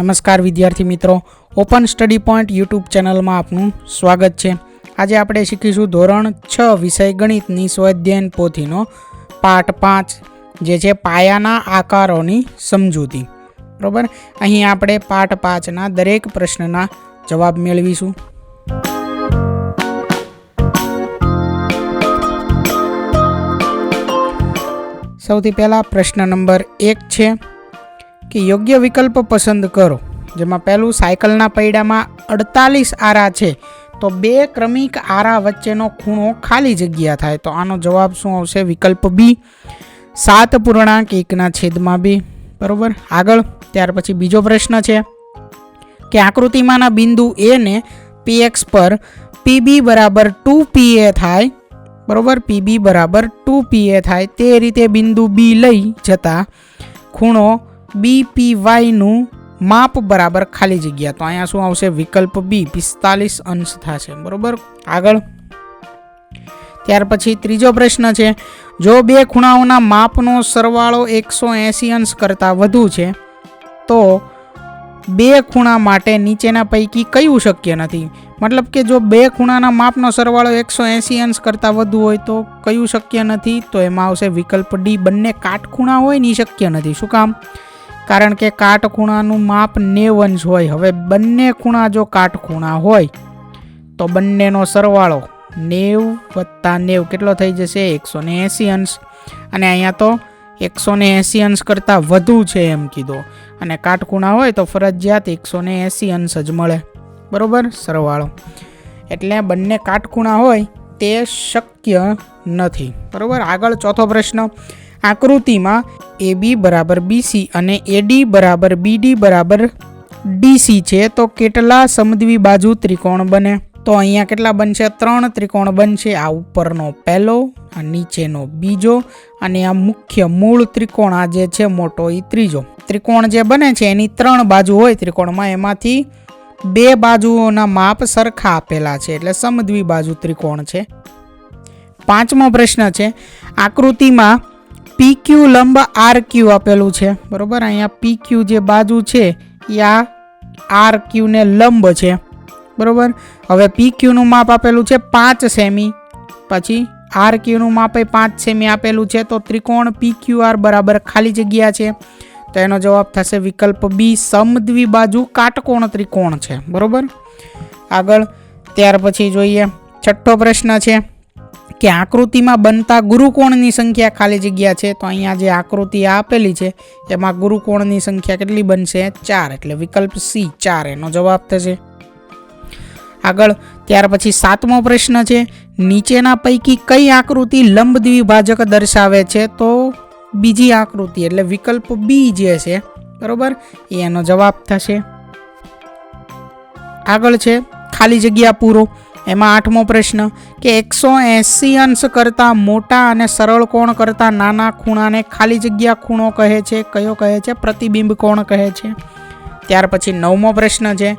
નમસ્કાર વિદ્યાર્થી મિત્રો. ઓપન સ્ટડી પોઈન્ટ યુટ્યુબ ચેનલમાં આપનું સ્વાગત છે. આજે આપણે શીખીશું ધોરણ છ વિષય ગણિતની સ્વાધ્યાયન પોથીનો પાઠ પાંચ, જે છે પાયાના આકારોની સમજૂતી. બરાબર? અહીં આપણે પાઠ પાંચના દરેક પ્રશ્નના જવાબ મેળવીશું. સૌથી પહેલાં પ્રશ્ન નંબર એક છે કે યોગ્ય વિકલ્પ પસંદ કરો. જેમાં પહેલું સાયકલના પૈડામાં અડતાલીસ આરા છે, તો બે ક્રમિક આરા વચ્ચેનો ખૂણો ખાલી જગ્યા થાય. તો આનો જવાબ શું આવશે? વિકલ્પ બી. સાત પૂર્ણાંક એકના છેદમાં બી. બરાબર? આગળ, ત્યાર પછી બીજો પ્રશ્ન છે કે આકૃતિમાંના બિંદુ એ ને પીએક્સ પર પીબી બરાબર ટુ પીએ થાય. બરાબર? પીબી બરાબર ટુ પીએ થાય. તે રીતે બિંદુ બી લઈ જતા ખૂણો બીપીવાયનું માપ બરાબર ખાલી જગ્યા. તો અહીંયા શું આવશે? વિકલ્પ બી, પિસ્તાલીસ અંશ થશે. બરાબર? આગળ. ત્યાર પછી ત્રીજો પ્રશ્ન છે, જો બે ખૂણાઓના માપનો સરવાળો એકસો એંસી અંશ કરતાં વધુ છે, તો બે ખૂણા માટે નીચેના પૈકી કયું શક્ય નથી? મતલબ કે જો બે ખૂણાના માપનો સરવાળો એકસો એંસી અંશ કરતાં વધુ હોય તો કયું શક્ય નથી? તો એમાં આવશે વિકલ્પ ડી, બંને કાટખૂણા હોય ને શક્ય નથી. શું કામ? કારણ કે કાટખૂણાનું માપ નેવ અંશ હોય. હવે બંને ખૂણા જો કાટખૂણા હોય, તો બંનેનો સરવાળો નેવ વત્તા નેવ કેટલો થઈ જશે? એકસો ને એંસી અંશ. અને અહીંયા તો એકસો ને એંસી અંશ કરતાં વધુ છે એમ કીધો. અને કાટખૂણા હોય તો ફરજિયાત એકસો ને એંસી અંશ જ મળે. બરાબર? સરવાળો. એટલે બંને કાટખૂણા હોય તે શક્ય નથી. બરાબર? આગળ ચોથો પ્રશ્ન. આકૃતિમાં એ બી બરાબર બીસી અને એડી બરાબર બીડી બરાબર ડીસી છે, તો કેટલા સમદ્વી બાજુ ત્રિકોણ બને? તો અહીંયા કેટલા બનશે? ત્રણ ત્રિકોણ બનશે. આ ઉપરનો પહેલો, આ નીચેનો બીજો અને આ મુખ્ય મૂળ ત્રિકોણ આ જે છે મોટો એ ત્રીજો. ત્રિકોણ જે બને છે એની ત્રણ બાજુ હોય ત્રિકોણમાં, એમાંથી બે બાજુઓના માપ સરખા આપેલા છે, એટલે સમદ્વી બાજુ ત્રિકોણ છે. પાંચમો પ્રશ્ન છે, આકૃતિમાં પી ક્યુ લંબ આર ક્યુ આપેલું છે. બરાબર? અહીંયા પી ક્યુ જે બાજુ છે, એ આ આર ક્યુને લંબ છે. બરાબર? હવે પી ક્યુનું માપ આપેલું છે પાંચ સેમી. પછી આર ક્યુનું માપ પાંચ સેમી આપેલું છે, તો ત્રિકોણ પી ક્યુ આર બરાબર ખાલી જગ્યા છે. તો એનો જવાબ થશે વિકલ્પ બી, સમદ્વી બાજુ કાટકોણ ત્રિકોણ છે. બરાબર? આગળ ત્યાર પછી જોઈએ. છઠ્ઠો પ્રશ્ન છે. કે આકૃતિમાં બનતા ગુરુકોણની સંખ્યા ખાલી જગ્યા છે, તો અહીંયા જે આકૃતિ આપેલી છે, એમાં ગુરુકોણની સંખ્યા કેટલી બનશે? ચાર, એટલે વિકલ્પ સી, ચાર. એનો જવાબ થશે. આગળ, ત્યાર પછી સાતમો પ્રશ્ન છે, નીચેના પૈકી કઈ આકૃતિ લંબ દ્વિભાજક દર્શાવે છે? તો બીજી આકૃતિ, એટલે વિકલ્પ બી જે છે, બરોબર? એનો જવાબ થશે. આગળ છે, ખાલી જગ્યા પૂરો. એમાં આઠમો પ્રશ્ન, કે એકસો એંસી અંશ કરતાં મોટા અને સરળ કોણ કરતાં નાના ખૂણાને ખાલી જગ્યા ખૂણો કહે છે? કયો કહે છે? પ્રતિબિંબ કોણ કહે છે? ત્યાર પછી નવમો પ્રશ્ન છે,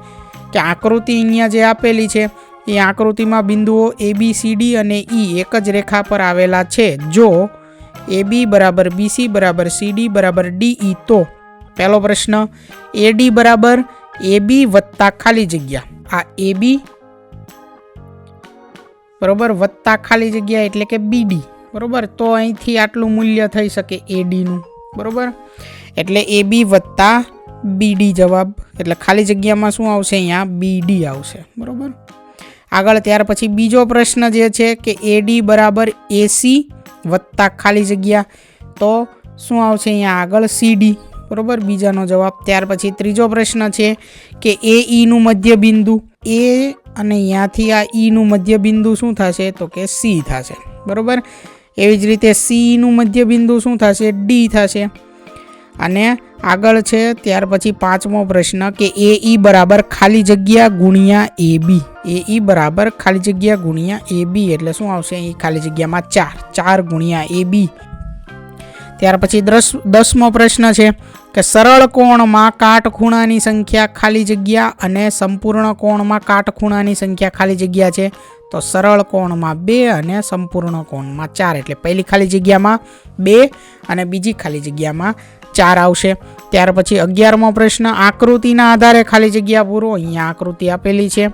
કે આકૃતિ અહીંયા જે આપેલી છે, એ આકૃતિમાં બિંદુઓ એ બી સી ડી અને ઈ એક જ રેખા પર આવેલા છે. જો એ બી બરાબર બીસી બરાબર સીડી બરાબર ડી ઈ તો પહેલો પ્રશ્ન એ ડી બરાબર એ બી વત્તા ખાલી જગ્યા. આ એ બી બરોબર? વત્તા ખાલી જગ્યા એટલે કે બીડી બરોબર? તો અહીંથી આટલું મૂલ્ય થઈ શકે એડીનું બરોબર? એટલે એ બી વત્તા બીડી જવાબ. એટલે ખાલી જગ્યામાં શું આવશે અહીંયા? બીડી આવશે. બરોબર? આગળ ત્યાર પછી બીજો પ્રશ્ન જે છે કે એડી બરાબર એસી વત્તા ખાલી જગ્યા. તો શું આવશે અહીંયા આગળ? સીડી બરોબર? બીજાનો જવાબ. ત્યાર પછી ત્રીજો પ્રશ્ન છે કે એ ઈનું મધ્ય બિંદુ એ અને અહીંયાથી આ ઈનું મધ્ય બિંદુ શું થશે? તો કે સી થશે. બરાબર? એવી જ રીતે સીનું મધ્ય બિંદુ શું થશે? ડી થશે. અને આગળ છે, ત્યાર પછી પાંચમો પ્રશ્ન કે એ ઈ બરાબર ખાલી જગ્યા ગુણ્યા એ બી એ ઈ બરાબર ખાલી જગ્યા ગુણ્યા એ બી એટલે શું આવશે? અહીં ખાલી જગ્યામાં ચાર. ચાર ગુણ્યા એ બી ત્યાર પછી દસ, દસમો પ્રશ્ન છે કે સરળ કોણમાં કાટખૂણાની સંખ્યા ખાલી જગ્યા અને સંપૂર્ણ કોણમાં કાટખૂણાની સંખ્યા ખાલી જગ્યા છે, તો સરળ કોણમાં બે અને સંપૂર્ણ કોણમાં ચાર. એટલે પહેલી ખાલી જગ્યામાં બે અને બીજી ખાલી જગ્યામાં ચાર આવશે. ત્યાર પછી અગિયારમો પ્રશ્ન, આકૃતિના આધારે ખાલી જગ્યા પૂરો. અહીંયા આકૃતિ આપેલી છે.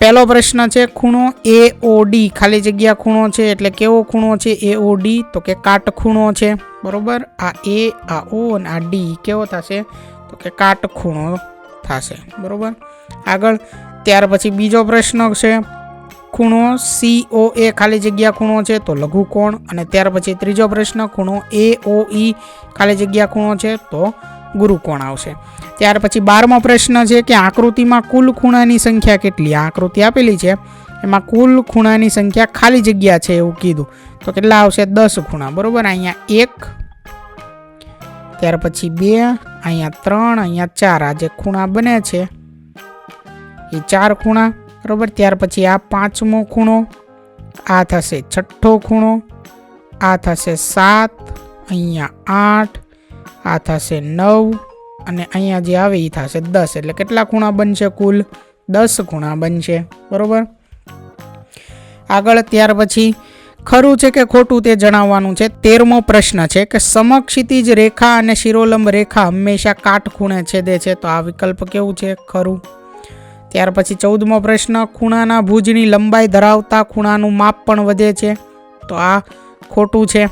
પહેલો પ્રશ્ન છે, ખૂણો એ ડી ખાલી જગ્યા ખૂણો છે એટલે કેવો ખૂણો છે? એ ડી તો કે કાટખૂણો છે. બરાબર? આ એ આ ઓ અને આ ડી કેવો થશે? તો કે કાટખૂણો થશે. બરાબર? આગળ. ત્યાર પછી બીજો પ્રશ્ન છે, ખૂણો સી ઓ એ ખાલી જગ્યા ખૂણો છે તો લઘુ કોણ? અને ત્યાર પછી ત્રીજો પ્રશ્ન, ખૂણો એ ઓ ઈ ખાલી જગ્યા ખૂણો છે તો ગુરુકોણ આવશે? ત્યાર પછી બારમો પ્રશ્ન છે કે આકૃતિમાં કુલ ખૂણાની સંખ્યા કેટલી? આકૃતિ આપેલી છે. એમાં કુલ ખૂણાની સંખ્યા ખાલી જગ્યા છે એવું કીધું. તો કેટલા આવશે? દસ ખૂણા. બરોબર? અહીંયા એક, ત્યાર પછી બે, અહીંયા ત્રણ, અહીંયા ચાર. આ જે ખૂણા બને છે, એ ચાર ખૂણા. બરાબર? ત્યાર પછી આ પાંચમો ખૂણો, આ થશે છઠ્ઠો ખૂણો, આ થશે સાત, અહીંયા આઠ આ થશે નવ અને અહીંયા જે આવે એ થશે દસ. એટલે કેટલા ખૂણા બનશે કુલ? દસ ખૂણા બનશે. બરોબર? આગળ ત્યાર પછી ખરું છે કે ખોટું તે જણાવવાનું છે? તેરમો પ્રશ્ન છે કે સમક્ષિતિજ રેખા અને શિરોલંબ રેખા હંમેશા કાટખૂણે છેદે છે. તો આ વિકલ્પ કેવું છે? ખરું. ત્યાર પછી ચૌદમો પ્રશ્ન, ખૂણાના ભુજની લંબાઈ ધરાવતા ખૂણાનું માપ પણ વધે છે. તો આ ખોટું છે.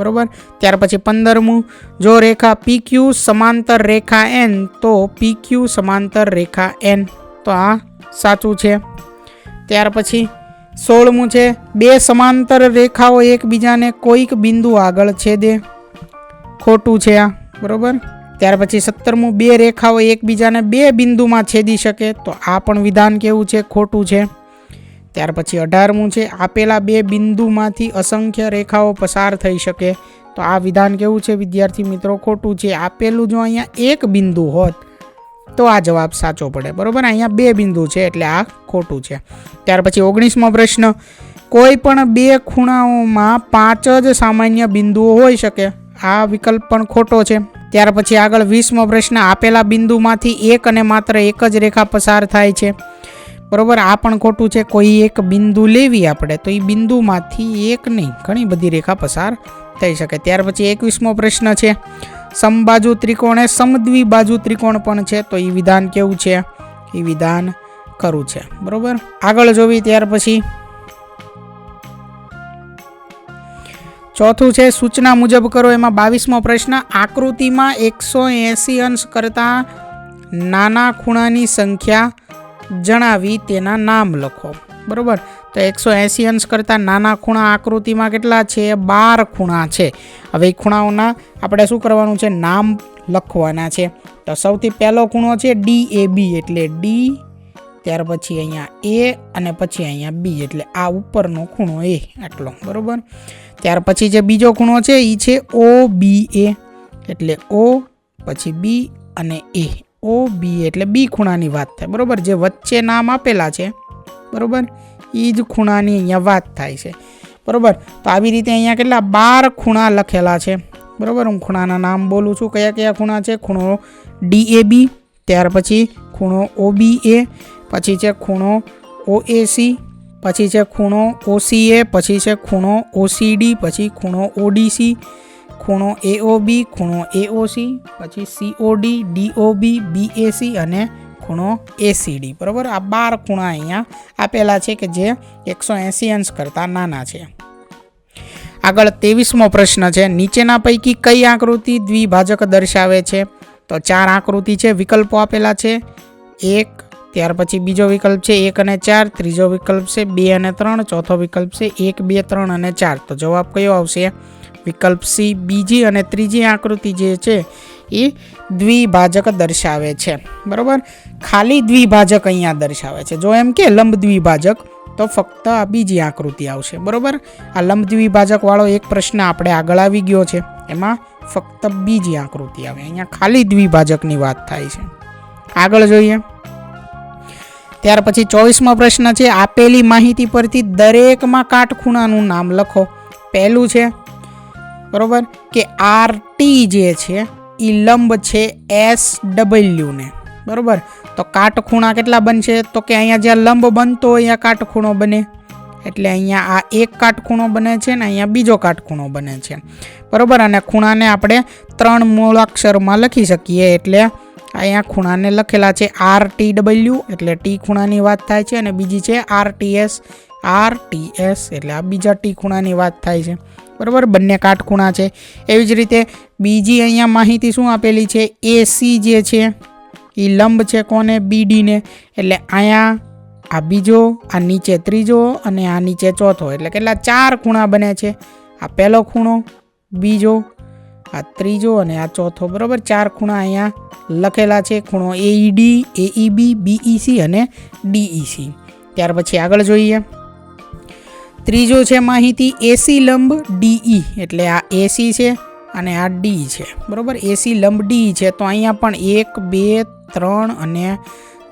બરોબર? ત્યાર પછી પંદરમું, જો રેખા પી ક્યુ સમાંતર રેખા એન તો પી ક્યુ સમાંતર રેખા એન તો આ સાચું છે. ત્યાર પછી સોળમું છે, બે સમાંતર રેખાઓ એકબીજાને કોઈક બિંદુ આગળ છેદે. ખોટું છે આ, બરાબર? ત્યાર પછી સત્તરમું, બે રેખાઓ એકબીજાને બે બિંદુમાં છેદી શકે, તો આ પણ વિધાન કેવું છે? ખોટું છે. ત્યાર પછી અઢારમું છે, આપેલા બે બિંદુમાંથી અસંખ્ય રેખાઓ પસાર થઈ શકે. તો આ વિધાન કેવું છે, વિદ્યાર્થી મિત્રો? ખોટું છે. આપેલું જો અહીંયા એક બિંદુ હોત, તો આ જવાબ સાચો પડે. બરોબર? અહીંયા બે બિંદુ છે, એટલે આ ખોટું છે. ત્યાર પછી ઓગણીસમો પ્રશ્ન, કોઈ પણ બે ખૂણાઓમાં પાંચ જ સામાન્ય બિંદુઓ હોઈ શકે? આ વિકલ્પ પણ ખોટો છે. ત્યાર પછી આગળ વીસમો પ્રશ્ન, આપેલા બિંદુમાંથી એક અને માત્ર એક જ રેખા પસાર થાય છે. બરોબર? આ પણ ખોટું છે, કોઈ એક બિંદુ લેવી આપણે, તો એ બિંદુમાંથી એક નહીં, ઘણી બધી રેખા પસાર થઈ શકે. ત્યાર પછી એકવીસમો પ્રશ્ન છે, સમબાજુ ત્રિકોણ એ સમદ્વિબાજુ ત્રિકોણ પણ છે, તો એ વિધાન કેવું છે? એ વિધાન ખરું છે. બરોબર? આગળ જોવી, ત્યાર પછી ચોથું છે, સૂચના મુજબ કરો, એમાં બાવીસમો પ્રશ્ન, આકૃતિમાં એકસો એંસી અંશ કરતાં નાના ખૂણાની સંખ્યા જણાવી તેના નામ લખો. બરાબર? તો એકસો એંસી અંશ કરતાં નાના ખૂણા આકૃતિમાં કેટલા છે? બાર ખૂણા છે. હવે એ ખૂણાઓના આપણે શું કરવાનું છે? નામ લખવાના છે. તો સૌથી પહેલો ખૂણો છે ડી એ બી એટલે ડી ત્યાર પછી અહીંયા એ અને પછી અહીંયા બી એટલે આ ઉપરનો ખૂણો એ આટલો. બરાબર? ત્યાર પછી જે બીજો ખૂણો છે એ છે ઓ બી એ એટલે ઓ પછી બી અને એ ઓ બી એટલે બી ખૂણાની વાત થાય. બરોબર? જે વચ્ચે નામ આપેલા છે, બરોબર? એ જ ખૂણાની અહીંયા વાત થાય છે. બરોબર? તો આવી રીતે અહીંયા કેટલા? બાર ખૂણા લખેલા છે. બરોબર? હું ખૂણાના નામ બોલું છું. કયા કયા ખૂણા છે? ખૂણો ડી એ બી, ત્યાર પછી ખૂણો ઓ બી એ, પછી છે ખૂણો ઓ એ સી, પછી છે ખૂણો ઓસી એ, પછી છે ખૂણો ઓસીડી પછી ખૂણો ઓડીસી ખૂણો એઓબી ખૂણો એઓસી પછી સીઓડી ડીઓબી બીએસી અને ખૂણો એસીડી બરાબર? આ બાર ખૂણા અહીંયા આપેલા છે કે જે એકસો એંસી અંશ કરતાં નાના છે. આગળ ત્રેવીસમો પ્રશ્ન છે, નીચેના પૈકી કઈ આકૃતિ દ્વિભાજક દર્શાવે છે? તો ચાર આકૃતિ છે, વિકલ્પો આપેલા છે. એક, ત્યાર પછી બીજો વિકલ્પ છે, એક અને ચાર. ત્રીજો વિકલ્પ છે, બે અને ત્રણ. ચોથો વિકલ્પ છે, એક, બે, ત્રણ અને ચાર. તો જવાબ કયો આવશે? વિકલ્પ સી, બીજી અને ત્રીજી આકૃતિ જે છે એ દ્વિભાજક દર્શાવે છે. બરાબર? ખાલી દ્વિભાજક અહીંયા દર્શાવે છે. જો એમ કે લંબ દ્વિભાજક, તો ફક્ત આ બીજી આકૃતિ આવશે. બરાબર? આ લંબ દ્વિભાજકવાળો એક પ્રશ્ન આપણે આગળ આવી ગયો છે. એમાં ફક્ત બીજી આકૃતિ આવે. અહીંયા ખાલી દ્વિભાજકની વાત થાય છે. આગળ જોઈએ. ત્યાર પછી ચોવીસમો પ્રશ્ન છે, આપેલી માહિતી પરથી દરેકમાં કાટખૂણાનું નામ લખો. પહેલું છે બરોબર? કે આર ટી જે છે એ લંબ છે એસ ડબલ્યુને બરોબર? તો કાટખૂણા કેટલા બનશે? તો કે અહીંયા જ્યાં લંબ બનતો હોય, અહીંયા કાટખૂણો બને. એટલે અહીંયા આ એક કાટખૂણો બને છે ને અહીંયા બીજો કાટખૂણો બને છે. બરોબર? અને ખૂણાને આપણે ત્રણ મૂળાક્ષરમાં લખી શકીએ. એટલે અહીંયા ખૂણાને લખેલા છે આર ટી ડબલ્યુ એટલે ટી ખૂણાની વાત થાય છે. અને બીજી છે R T S R T S એટલે આ બીજા ટી ખૂણાની વાત થાય છે. બરાબર? બંને કાટખૂણા છે. એવી જ રીતે બીજી અહીંયા માહિતી શું આપેલી છે? એસી જે છે એ લંબ છે કોને? બીડીને એટલે અહીંયા આ બીજો, આ નીચે ત્રીજો અને આ નીચે ચોથો. એટલે કેટલા? ચાર ખૂણા બને છે. આ પહેલો ખૂણો, બીજો, આ ત્રીજો અને આ ચોથો. બરાબર? ચાર ખૂણા અહીંયા લખેલા છે. ખૂણો એઈડી એઈબી બીઈસી અને ડીઈસી ત્યાર પછી આગળ જોઈએ. ત્રીજો છે માહિતી એસી લંબ ડીઈ એટલે આ એસી છે અને આ ડી છે. બરાબર? એસી લંબ ડી છે. તો અહીંયા પણ એક, બે, ત્રણ અને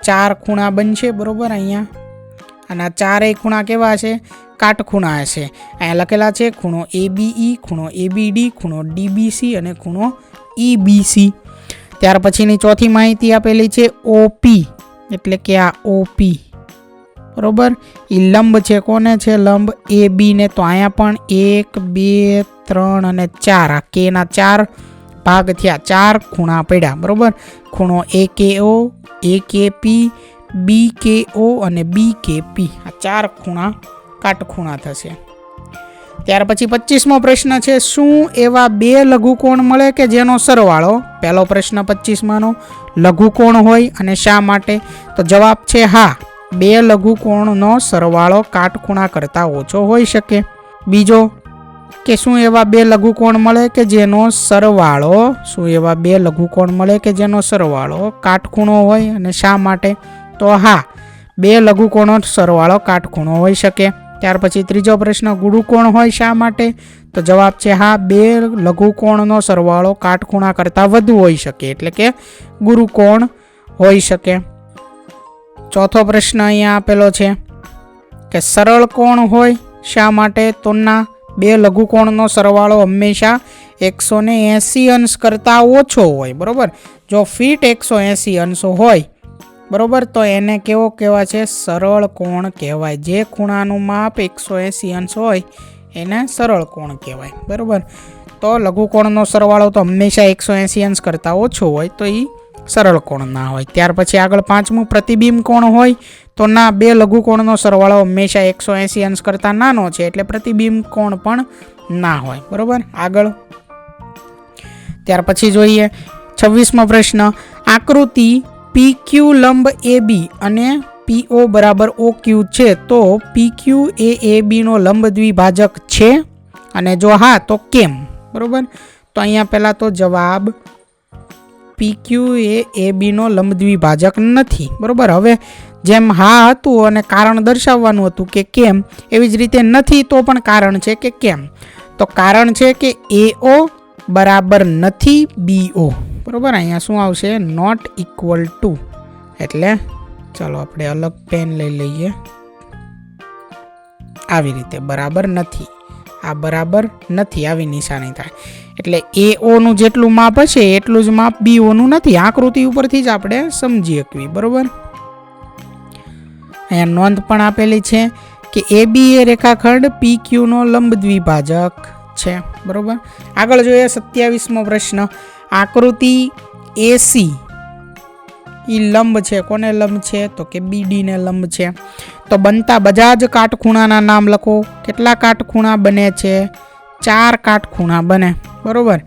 ચાર ખૂણા બનશે. બરાબર? અહીંયા. અને આ ચારેય ખૂણા કેવા છે? કાટખૂણા છે. અહીંયા લખેલા છે, ખૂણો એબીઈ ખૂણો એબીડી ખૂણો ડીબીસી અને ખૂણો ઈબીસી ત્યાર પછીની ચોથી માહિતી આપેલી છે ઓપી એટલે કે આ ઓપી બરોબર? એ લંબ છે કોને છે? લંબ એ બીને તો અહીંયા પણ એક, બે, ત્રણ અને ચાર. આ કેના ચાર ભાગ થયા. ચાર ખૂણા પડ્યા. બરાબર? ખૂણો એ, કે, ઓ, એ, કે, પી, બી, કે, ઓ અને બી, કે, પી. આ ચાર ખૂણા કાટખૂણા થશે. ત્યાર પછી પચીસમો પ્રશ્ન છે, શું એવા બે લઘુકોણ મળે કે જેનો સરવાળો? પહેલો પ્રશ્ન પચીસમાંનો. લઘુકોણ હોય અને શા માટે? તો જવાબ છે હા. બે લઘુકોણનો સરવાળો કાટખૂણા કરતાં ઓછો હોઈ શકે. બીજો, કે શું એવા બે લઘુકોણ મળે કે જેનો સરવાળો, શું એવા બે લઘુકોણ મળે કે જેનો સરવાળો કાટખૂણો હોય અને શા માટે? તો હા, બે લઘુકોણો સરવાળો કાટખૂણો હોઈ શકે. ત્યાર પછી ત્રીજો પ્રશ્ન ગુરુકોણ હોય શા માટે? તો જવાબ છે હા, બે લઘુકોણનો સરવાળો કાટખૂણા કરતાં વધુ હોઈ શકે. એટલે કે ગુરુકોણ હોઈ શકે. ચોથો પ્રશ્ન અહીંયા આપેલો છે કે સરળ કોણ હોય શા માટે તો ના બે લઘુકોણનો સરવાળો હંમેશા એકસો ને એંસી અંશ કરતાં ઓછો હોય, બરાબર? જો ફીટ એકસો એંસી અંશો હોય, બરાબર? તો એને કેવો કહેવાય છે? સરળ કોણ કહેવાય? જે ખૂણાનું માપ એકસો એંસી અંશ હોય, એને સરળ કોણ કહેવાય, બરાબર? તો લઘુકોણનો સરવાળો તો હંમેશા એકસો એંસી અંશ કરતાં ઓછો હોય, તો એ સરળ કોણ ના હોય. ત્યાર પછી આગળ પાંચમું પ્રતિબિંબ કોણ હોય? તો ના, બે લઘુકોણનો સરવાળો હંમેશા એકસો એંસી અંશ કરતાં નાનો છે, એટલે પ્રતિબિંબ કોણ પણ ના હોય. બરાબર? આગળ. ત્યાર પછી જોઈએ. છવ્વીસમો પ્રશ્ન. આકૃતિ પી ક્યુ લંબ એ બી અને પી ઓ બરાબર ઓ ક્યુ છે, તો પી ક્યુ એ એ બીનો લંબ દ્વિભાજક છે. અને જો હા, તો કેમ? બરાબર? તો અહીંયા પહેલાં તો જવાબ પી ક્યુ એ એ બીનો લંબદ્વિભાજક નથી. બરાબર? હવે જેમ હા હતું અને કારણ દર્શાવવાનું હતું કે કેમ, એવી જ રીતે નથી તો પણ કારણ છે કે કેમ? તો કારણ છે કે એ ઓ બરાબર નથી બી ઓ બરાબર? અહીંયા શું આવશે? નોટ ઇક્વલ ટુ એટલે ચાલો આપણે અલગ પેન લઈ લઈએ. આવી રીતે બરાબર નથી. આ બરાબર નથી, આવી નિશાની થાય. એટલે એ ઓનું જેટલું માપ હશે, એટલું જ માપ બી ઓનું નથી. આકૃતિ ઉપરથી જ આપણે સમજી શકવી બરાબર? અહીંયા નોંધ પણ આપેલી છે કે એ બી એ રેખાખંડ પી ક્યુનો લંબ દ્વિભાજક છે, બરાબર? આગળ જોઈએ સત્યાવીસમો પ્રશ્ન. આકૃતિ એસી એ લંબ છે, કોને લંબ છે? તો કે બીડીને લંબ છે. તો બનતા બધા જ કાટખૂણાના નામ લખો. કેટલા કાટખૂણા બને છે? ચાર કાટખૂણા બને. બરાબર?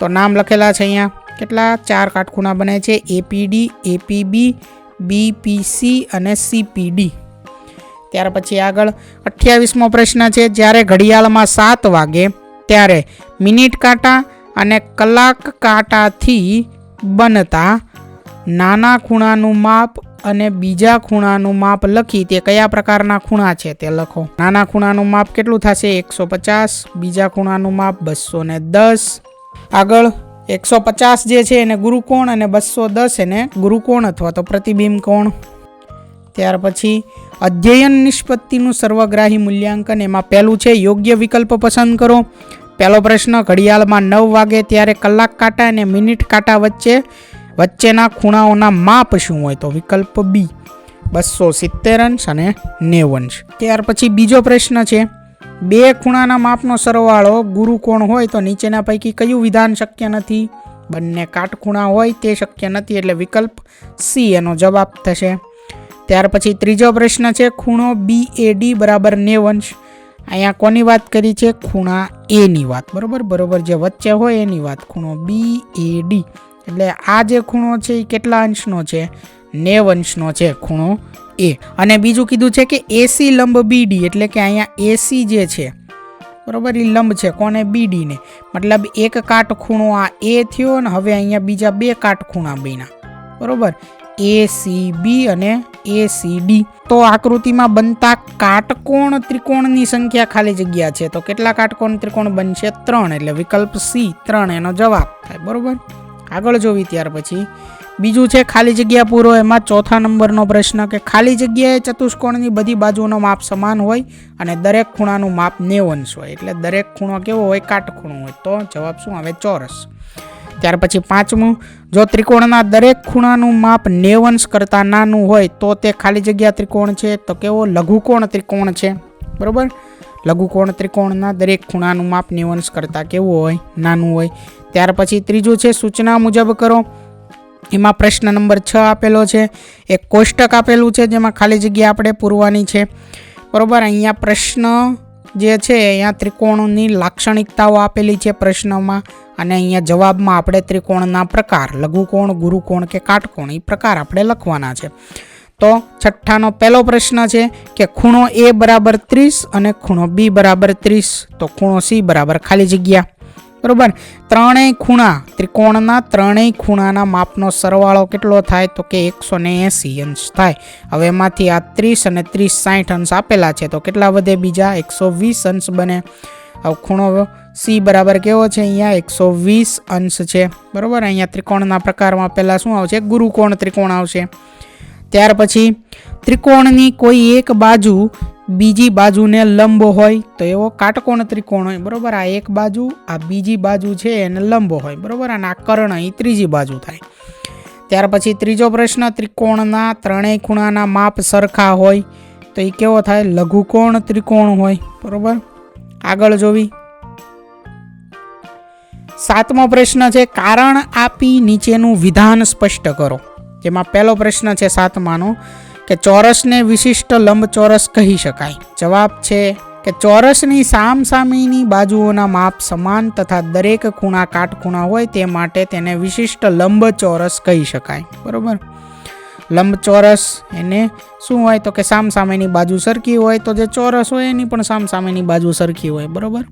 તો નામ લખેલા છે અહીંયા. કેટલા? ચાર કાટખૂણા બને છે. એપીડી, એપીબી, બીપીસી અને સીપીડી. ત્યાર પછી આગળ અઠ્યાવીસમો પ્રશ્ન છે. જ્યારે ઘડિયાળમાં સાત વાગે, ત્યારે મિનિટ કાંટા અને કલાક કાંટાથી બનતા નાના ખૂણાનું માપ અને બીજા ખૂણાનું માપ લખી તે કયા પ્રકારના ખૂણા છે તે લખો. નાના ખૂણાનું માપ કેટલું થશે? એકસો પચાસ. બીજા ખૂણાનું માપ બસો ને દસ. આગળ, એકસો પચાસ જે છે એને ગુરુકોણ અને બસો દસ એને ગુરુકોણ અથવા તો પ્રતિબિંબ કોણ? ત્યાર પછી, અધ્યયન નિષ્પત્તિનું સર્વગ્રાહી મૂલ્યાંકન, એમાં પહેલું છે યોગ્ય વિકલ્પ પસંદ કરો. પહેલો પ્રશ્ન, ઘડિયાળમાં નવ વાગે ત્યારે કલાક કાંટા અને મિનિટ કાંટા વચ્ચે વચ્ચેના ખૂણાઓના માપ શું હોય તો વિકલ્પ બી બસો સિત્તેર અંશ અને નેવું અંશ. ત્યાર પછી બીજો પ્રશ્ન છે, બે ખૂણાના માપનો સરવાળો ગુરુકોણ હોય તો નીચેના પૈકી કયું વિધાન શક્ય નથી? બંને કાટખૂણા હોય તે શક્ય નથી એટલે વિકલ્પ સી એનો જવાબ થશે. ત્યાર પછી ત્રીજો પ્રશ્ન છે, ખૂણો બી એ ડી બરાબર નેવ અંશ. અહીંયા કોની વાત કરી છે? ખૂણા એની વાત. બરાબર? બરાબર જે વચ્ચે હોય એની વાત. ખૂણો બી એ ડી એટલે આ જે ખૂણો છે એ કેટલા અંશનો છે? નેવ અંશનો છે ખૂણો એ. અને બીજું કીધું છે કે એસી લંબ બીડી એટલે કે અહીંયા એસી જે છે, બરોબર એ લંબ છે કોને બીડીને મતલબ એક કાટ ખૂણો આ એ થયો ને હવે અહીંયા બીજા બે કાટ ખૂણા બન્યા, બરોબર? એ સી બી અને એ સી ડી તો આકૃતિમાં બનતા કાટકોણ ત્રિકોણની સંખ્યા ખાલી જગ્યા છે? તો કેટલા કાટકોણ ત્રિકોણ બનશે? ત્રણ. એટલે વિકલ્પ સી ત્રણ. એનો જવાબ થાય, બરોબર? આગળ જોવી ત્યાર પછી. બીજું છે ખાલી જગ્યા પૂરો, એમાં ચોથા નંબરનો પ્રશ્ન કે ખાલી જગ્યાએ ચતુષ્કોણની બધી બાજુનો માપ સમાન હોય અને દરેક ખૂણાનું માપ નેવંશ હોય. એટલે દરેક ખૂણો કેવો હોય? કાટખૂણો હોય. તો જવાબ શું આવે? ચોરસ. ત્યાર પછી પાંચમું, જો ત્રિકોણના દરેક ખૂણાનું માપ નેવંશ કરતાં નાનું હોય, તો તે ખાલી જગ્યા ત્રિકોણ છે? તો કેવો? લઘુકોણ ત્રિકોણ છે. બરોબર? લઘુકોણ ત્રિકોણના દરેક ખૂણાનું માપ નિવંશ કરતાં કેવું હોય, નાનું હોય. ત્યાર પછી ત્રીજું છે, સૂચના મુજબ કરો. એમાં પ્રશ્ન નંબર છ આપેલો છે. એક કોષ્ટક આપેલું છે, જેમાં ખાલી જગ્યા આપણે પૂરવાની છે. બરાબર, અહીંયા પ્રશ્ન જે છે, અહીંયા ત્રિકોણની લાક્ષણિકતાઓ આપેલી છે પ્રશ્નમાં. અને અહીંયા જવાબમાં આપણે ત્રિકોણના પ્રકાર, લઘુકોણ, ગુરુકોણ કે કાટકોણ, એ પ્રકાર આપણે લખવાના છે. તો છઠ્ઠાનો પહેલો પ્રશ્ન છે કે ખૂણો એ બરાબર ત્રીસ અને ખૂણો બી બરાબર ત્રીસ. તો ખૂણો સી બરાબર ખાલી જગ્યા. બરોબર? ત્રણેય ખૂણા, ત્રિકોણના ત્રણેય ખૂણાના માપનો સરવાળો કેટલો થાય? તો કે એકસો ને એંસી અંશ થાય. હવે એમાંથી આ ત્રીસ અને ત્રીસ સાઠ અંશ આપેલા છે. તો કેટલા વધે બીજા? એકસો વીસ અંશ બને. હવે ખૂણો સી બરાબર કેવો છે? અહીંયા એકસો વીસ અંશ છે. બરોબર? અહીંયા ત્રિકોણના પ્રકારમાં પહેલાં શું આવશે? ગુરુકોણ ત્રિકોણ આવશે. ત્યાર પછી ત્રિકોણની કોઈ એક બાજુ બીજી બાજુને લંબ હોય, તો એવો કાટકોણ ત્રિકોણ હોય. બરોબર? આ એક બાજુ, આ બીજી બાજુ છે એને લંબ હોય. બરાબર? અને આ કર્ણ એ ત્રીજી બાજુ થાય. ત્યાર પછી ત્રીજો પ્રશ્ન, ત્રિકોણના ત્રણેય ખૂણાના માપ સરખા હોય, તો એ કેવો થાય? લઘુકોણ ત્રિકોણ હોય. બરાબર? આગળ જોવી. સાતમો પ્રશ્ન છે, કારણ આપી નીચેનું વિધાન સ્પષ્ટ કરો. જેમાં પહેલો પ્રશ્ન છે સાતમાનો, કે ચોરસને વિશિષ્ટ લંબચોરસ કહી શકાય. જવાબ છે કે ચોરસની સામસામીની બાજુઓના માપ સમાન તથા દરેક ખૂણા કાટખૂણા હોય તે માટે તેને વિશિષ્ટ લંબચોરસ કહી શકાય. બરાબર? લંબચોરસ એને શું હોય? તો કે સામસામેની બાજુ સરખી હોય તો જે ચોરસ હોય એની પણ સામસામેની બાજુ સરખી હોય. બરોબર?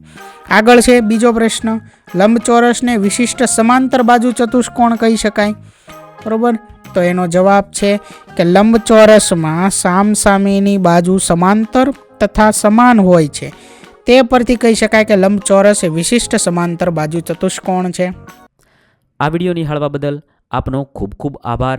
આગળ છે બીજો પ્રશ્ન, લંબચોરસને વિશિષ્ટ સમાંતર બાજુ ચતુષ્કોણ કહી શકાય. બરોબર? તો એનો જવાબ છે કે લંબચોરસમાં સામસામેની બાજુ સમાંતર તથા સમાન હોય છે. તે પરથી કહી શકાય કે લંબચોરસ એ વિશિષ્ટ સમાંતર બાજુ ચતુષ્કોણ છે. આ વીડિયો નિહાળવા બદલ આપનો ખૂબ ખૂબ આભાર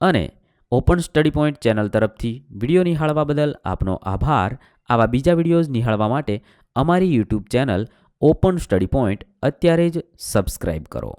અને ઓપન સ્ટડી પોઈન્ટ ચેનલ તરફથી વીડિયો નિહાળવા બદલ આપનો આભાર. આવા બીજા વિડીયોઝ નિહાળવા માટે અમારી YouTube channel open study point અત્યારે જ સબસ્ક્રાઈબ કરો.